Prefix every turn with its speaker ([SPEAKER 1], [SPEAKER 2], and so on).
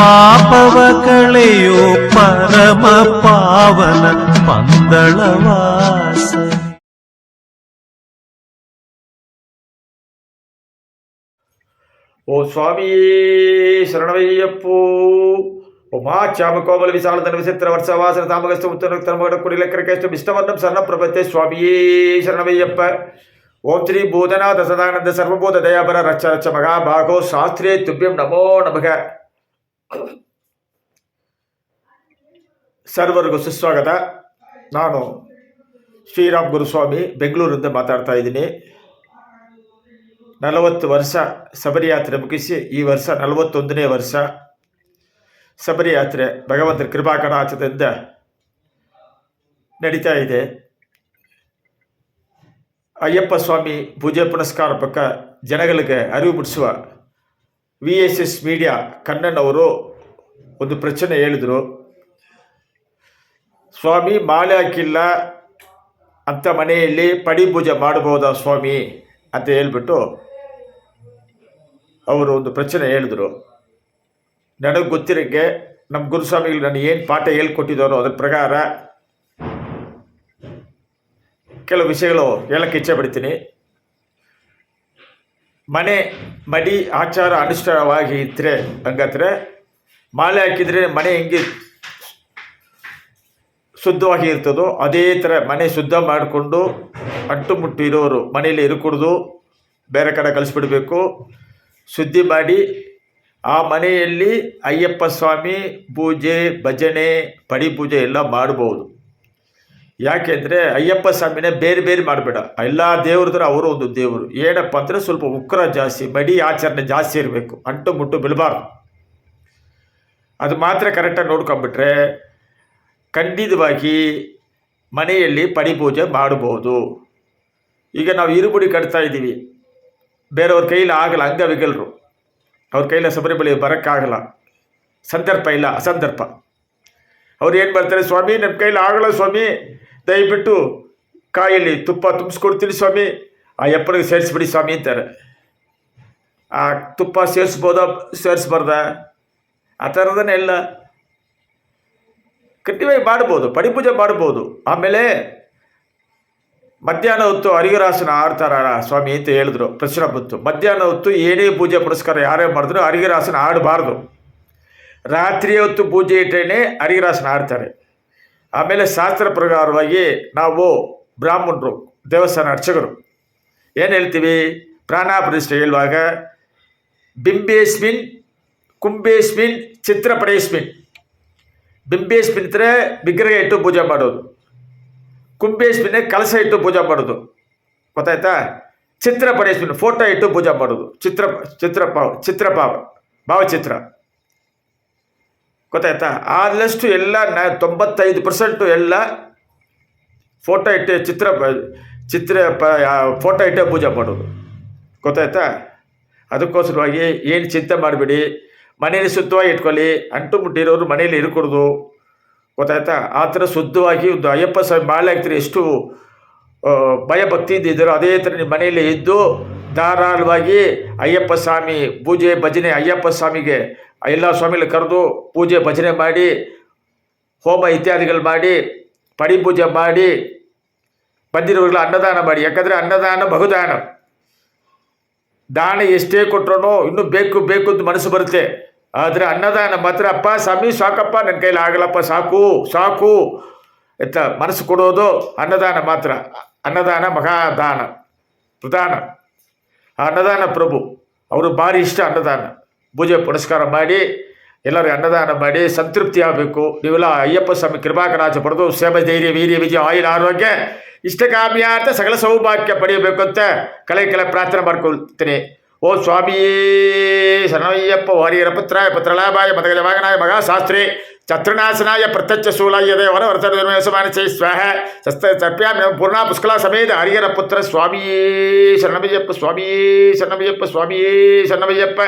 [SPEAKER 1] ಪಾಪವ ಕಳೆಯೋ ಪರಮ ಪಾವನ ಪಂದಳವಾಸನೆ
[SPEAKER 2] ಓ ಸ್ವಾಮಿ ಶರಣವಯ್ಯಪ್ಪೋ ಉಮಾ ಚಾಮಕೋಮಲ ವಿಶಾಲಧನ ವಿಚಿತ್ರ ವರ್ಷವಾಸನ ತಾಮಗಸ್ತು ಉತ್ತರ ತರ್ಮಗಡ ಕುಡಿಲೆಕ್ಕರಕೆಷ್ಟು ಇಷ್ಟವನ್ನಂ ಸಣ್ಣ ಪ್ರಭತೆ ಸ್ವಾಮಿಯೇ ಶರಣವಯ್ಯಪ್ಪ ಓಂ ಶ್ರೀ ಭೂತನಾಥ ಸದಾನಂದ ಸರ್ವಭೂತ ದಯಾಪರ ರಕ್ಷ ರಕ್ಷ ಮಗಾ ಭಾಗೋ ಶಾಸ್ತ್ರೀಯ ತುಭ್ಯಂ ನಮೋ ನಮಃ ಸರ್ವರಿಗೂ ಸುಸ್ವಾಗತ. ನಾನು ಶ್ರೀರಾಮ್ ಗುರುಸ್ವಾಮಿ ಬೆಂಗಳೂರಿಂದ ಮಾತಾಡ್ತಾ ಇದ್ದೀನಿ. ನಲವತ್ತು ವರ್ಷ ಶಬರಿಯಾತ್ರೆ ಮುಗಿಸಿ, ಈ ವರ್ಷ ನಲವತ್ತೊಂದನೇ ವರ್ಷ ಶಬರಿಯಾತ್ರೆ ಭಗವಂತನ ಕೃಪಾಕಣಾಚದಿಂದ ನಡೀತಾ ಇದೆ. ಅಯ್ಯಪ್ಪ ಸ್ವಾಮಿ ಪೂಜೆ ಪುನಸ್ಕಾರ ಪಕ್ಕ ಜನಗಳಿಗೆ ಅರಿವು ಮೂಡಿಸುವ ವಿ ಎಸ್ ಎಸ್ ಮೀಡಿಯಾ ಕಣ್ಣನವರು ಒಂದು ಪ್ರಶ್ನೆ ಹೇಳಿದರು. ಸ್ವಾಮಿ, ಮಾಲೆ ಹಾಕಿಲ್ಲ ಅಂಥ ಮನೆಯಲ್ಲಿ ಪಡಿ ಪೂಜೆ ಮಾಡಬಹುದಾ ಸ್ವಾಮಿ? ಅಂತ ಹೇಳ್ಬಿಟ್ಟು ಅವರು ಒಂದು ಪ್ರಶ್ನೆ ಹೇಳಿದರು. ನನಗೆ ಗೊತ್ತಿರೋಕ್ಕೆ ನಮ್ಮ ಗುರುಸ್ವಾಮಿಗಳು ನನಗೆ ಏನು ಪಾಠ ಹೇಳ್ಕೊಟ್ಟಿದ್ದಾರೋ ಅದರ ಪ್ರಕಾರ ಕೆಲವು ವಿಷಯಗಳು ಹೇಳಕ್ಕೆ ಇಚ್ಛೆ ಪಡ್ತೀನಿ. ಮನೆ, ಮಡಿ ಆಚಾರ ಅನುಷ್ಠಾನವಾಗಿ ಇದ್ದರೆ ಹಂಗಂದ್ರೆ ಮಾಲೆ ಹಾಕಿದರೆ ಮನೆ ಹೆಂಗೆ ಶುದ್ಧವಾಗಿ ಇರ್ತದೋ ಅದೇ ಥರ ಮನೆ ಶುದ್ಧ ಮಾಡಿಕೊಂಡು ಅಟ್ಟುಮುಟ್ಟು ಇರೋರು ಮನೆಯಲ್ಲಿ ಇರಕೂಡ್ದು ಬೇರೆ ಕಡೆ ಕಳಿಸ್ಬಿಡಬೇಕು. ಶುದ್ಧಿ ಮಾಡಿ ಆ ಮನೆಯಲ್ಲಿ ಅಯ್ಯಪ್ಪ ಸ್ವಾಮಿ ಪೂಜೆ, ಭಜನೆ, ಪಡಿ ಪೂಜೆ ಎಲ್ಲ ಮಾಡ್ಬೋದು. ಯಾಕೆಂದರೆ ಅಯ್ಯಪ್ಪ ಸ್ವಾಮಿನೇ ಬೇರೆ ಬೇರೆ ಮಾಡಬೇಡ. ಎಲ್ಲ ದೇವ್ರದ್ರ ಅವರು ಒಂದು ದೇವರು. ಏನಪ್ಪ ಅಂದರೆ ಸ್ವಲ್ಪ ಉಕ್ರ ಜಾಸ್ತಿ ಮಡಿ ಆಚರಣೆ ಜಾಸ್ತಿ ಇರಬೇಕು. ಅಂಟು ಮುಟ್ಟು ಬಿಡಬಾರ್ದು. ಅದು ಮಾತ್ರ ಕರೆಕ್ಟಾಗಿ ನೋಡ್ಕೊಂಬಿಟ್ರೆ ಖಂಡಿತವಾಗಿ ಮನೆಯಲ್ಲಿ ಪಡಿ ಪೂಜೆ ಮಾಡ್ಬೋದು. ಈಗ ನಾವು ಇರುಬುಡಿ ಕಟ್ತಾ ಇದ್ದೀವಿ. ಬೇರೆಯವ್ರ ಕೈಲಿ ಆಗಲ್ಲ ಅಂಗವಿಕಲರು ಅವ್ರ ಕೈಲ ಶಬರಿಮಲೆ ಬರೋಕ್ಕಾಗಲ್ಲ. ಸಂದರ್ಭ ಇಲ್ಲ ಅಸಂದರ್ಭ ಅವ್ರು ಏನು ಮಾಡ್ತಾರೆ, ಸ್ವಾಮಿ ನಮ್ಮ ಕೈಲಿ ಆಗಲ್ಲ ಸ್ವಾಮಿ. ದಯವಿಟ್ಟು ಕಾಯಲ್ಲಿ ತುಪ್ಪ ತುಂಬಿಸ್ಕೊಡ್ತೀನಿ ಸ್ವಾಮಿ. ಆ ಎಪ್ಪನಿಗೆ ಸೇರಿಸ್ಬಿಡಿ ಸ್ವಾಮಿ ಅಂತಾರೆ. ಆ ತುಪ್ಪ ಸೇರಿಸ್ಬೋದ? ಸೇರಿಸ್ಬಾರ್ದ? ಆ ಥರದನ್ನೇ ಇಲ್ಲ ಕಟ್ಟಿವಾಗಿ ಮಾಡ್ಬೋದು, ಪಡಿಪೂಜೆ ಮಾಡ್ಬೋದು. ಆಮೇಲೆ ಮಧ್ಯಾಹ್ನ ಹೊತ್ತು ಹರಿಗರಾಸನ ಆಡ್ತಾರ ಸ್ವಾಮಿ ಅಂತ ಹೇಳಿದ್ರು, ಪ್ರಶ್ನೆ ಬಂತು. ಮಧ್ಯಾಹ್ನ ಹೊತ್ತು ಏನೇ ಪೂಜೆ ಪುರಸ್ಕಾರ ಯಾರೇ ಮಾಡಿದ್ರು ಹರಿಗರಾಸನ ಆಡಬಾರ್ದು. ರಾತ್ರಿ ಹೊತ್ತು ಪೂಜೆ ಇಟ್ಟೇನೆ ಹರಿಗರಾಸನ ಆಡ್ತಾರೆ. ಆಮೇಲೆ ಶಾಸ್ತ್ರ ಪ್ರಕಾರವಾಗಿ ನಾವು ಬ್ರಾಹ್ಮಣರು, ದೇವಸ್ಥಾನ ಅರ್ಚಕರು ಏನು ಹೇಳ್ತೀವಿ? ಪ್ರಾಣ ಪ್ರತಿಷ್ಠೆ ಹೇಳುವಾಗ ಬಿಂಬೇಸ್ಮಿನ್ ಕುಂಬೇಸ್ಮಿನ್ ಚಿತ್ರಪಡೇಸ್ಮಿನ್ ಬಿಂಬೇಸ್ಮಿನ್ ಅಂದರೆ ವಿಗ್ರಹ ಇಟ್ಟು ಪೂಜೆ ಮಾಡೋದು. ಕುಂಬೇಸ್ಮಿನ್ ಕಲಸ ಇಟ್ಟು ಪೂಜೆ ಮಾಡೋದು. ಗೊತ್ತಾಯ್ತಾ? ಚಿತ್ರ ಪಡೇಶ್ಮಿನ ಫೋಟೋ ಇಟ್ಟು ಪೂಜೆ ಮಾಡೋದು. ಚಿತ್ರ ಚಿತ್ರ ಪಾವ ಚಿತ್ರ ಪಾವ ಭಾವಚಿತ್ರ ಗೊತ್ತಾಯ್ತಾ? ಆದಷ್ಟು ಎಲ್ಲ ನ ತೊಂಬತ್ತೈದು ಪರ್ಸೆಂಟು ಎಲ್ಲ ಫೋಟೋ ಇಟ್ಟು ಚಿತ್ರ ಚಿತ್ರ ಪ ಫೋಟೋ ಇಟ್ಟೆ ಪೂಜೆ ಮಾಡೋದು. ಗೊತ್ತಾಯ್ತಾ? ಅದಕ್ಕೋಸ್ಕರವಾಗಿ ಏನು ಚಿಂತೆ ಮಾಡಬೇಡಿ. ಮನೇಲಿ ಶುದ್ಧವಾಗಿ ಇಟ್ಕೊಳ್ಳಿ. ಅಂಟು ಮುಟ್ಟಿರೋರು ಮನೇಲಿ ಇರ್ಕೊಡ್ದು. ಗೊತ್ತಾಯ್ತಾ? ಆ ಥರ ಶುದ್ಧವಾಗಿ ಒಂದು ಅಯ್ಯಪ್ಪ ಸ್ವಾಮಿ ಮಾಲೆ ಹಾಕ್ತೀರಿ ಎಷ್ಟು ಭಯಭಕ್ತಿಯಿಂದ ಭಯ ಭಕ್ತಿಯಿಂದ ಇದ್ದೀರೋ ಅದೇ ಥರ ನಿಮ್ಮ ಮನೆಯಲ್ಲಿ ಇದ್ದು ಧಾರಾಳವಾಗಿ ಅಯ್ಯಪ್ಪ ಸ್ವಾಮಿ ಪೂಜೆ ಭಜನೆ ಅಯ್ಯಪ್ಪ ಸ್ವಾಮಿಗೆ ಎಲ್ಲ ಸ್ವಾಮಿಗಳು ಕರೆದು ಪೂಜೆ ಭಜನೆ ಮಾಡಿ, ಹೋಮ ಇತ್ಯಾದಿಗಳು ಮಾಡಿ ಪಡಿ ಪೂಜೆ ಮಾಡಿ ಬಂದಿರೋರ್ಗಳ ಅನ್ನದಾನ ಮಾಡಿ. ಯಾಕಂದರೆ ಅನ್ನದಾನ ಬಹುದಾನ. ದಾನ ಎಷ್ಟೇ ಕೊಟ್ಟರೂ ಇನ್ನೂ ಬೇಕು ಬೇಕು ಅಂತ ಮನಸ್ಸು ಬರುತ್ತೆ. ಆದರೆ ಅನ್ನದಾನ ಮಾತ್ರ, ಅಪ್ಪ ಸ್ವಾಮಿ, ಸಾಕಪ್ಪ, ನನ್ನ ಕೈಲಿ ಆಗಲ್ಲಪ್ಪ, ಸಾಕು ಸಾಕು ಎತ್ತ ಮನಸ್ಸು ಕೊಡೋದು ಅನ್ನದಾನ ಮಾತ್ರ. ಅನ್ನದಾನ ಮಹಾದಾನ, ಪ್ರಧಾನ. ಅನ್ನದಾನ ಪ್ರಭು ಅವರು ಭಾರಿ ಇಷ್ಟ ಅನ್ನದಾನ. ಪೂಜೆ ಪುನಸ್ಕಾರ ಮಾಡಿ ಎಲ್ಲರಿಗೂ ಅನ್ನದಾನ ಮಾಡಿ ಸಂತೃಪ್ತಿ ಆಗಬೇಕು ನೀವೆಲ್ಲ ಅಯ್ಯಪ್ಪ ಸ್ವಾಮಿ ಕೃಪಾಕರಾಜ ಪಡೆದು ಸೇವೆ ಧೈರ್ಯ ವೀರ್ಯ ವಿಜಯ ಆಯುರ ಆರೋಗ್ಯ ಇಷ್ಟಕಾಮ್ಯಾರ್ಥ ಸಕಲ ಸೌಭಾಗ್ಯ ಪಡೆಯಬೇಕು ಅಂತ ಕಲೆ ಕಲೆ ಪ್ರಾರ್ಥನೆ ಮಾಡ್ಕೊಳ್ತೀನಿ ಓ ಸ್ವಾಮಿ ಶರಣಯ್ಯಪ್ಪ ವಾರಿಯರ ಪುತ್ರಾಯ ಪತ್ರಲಾಭಾಯ ಮದಗಜ ವಾಗನಾಯ ಮಗಾ ಶಾಸ್ತ್ರಿ ಚತ್ರನಾಶನಾಯ ಪ್ರತ್ಯಕ್ಷ ಶೂಲಾಯ ದೇವರ ವರ್ತಮಾನಸೈ ಸ್ವಾಹ ಶಸ್ತ್ರ ತಪ್ಯಾಮಿ ಪೂರ್ಣ ಪುಷ್ಕಲ ಸಮೇತ ಹರಿಯರ ಪುತ್ರ ಸ್ವಾಮಿಯೇ ಶರಣಮಯ್ಯಪ್ಪ ಸ್ವಾಮಿಯೇ ಶರಣಮಯ್ಯಪ್ಪ ಸ್ವಾಮಿಯೇ ಶರಣಮಯ್ಯಪ್ಪ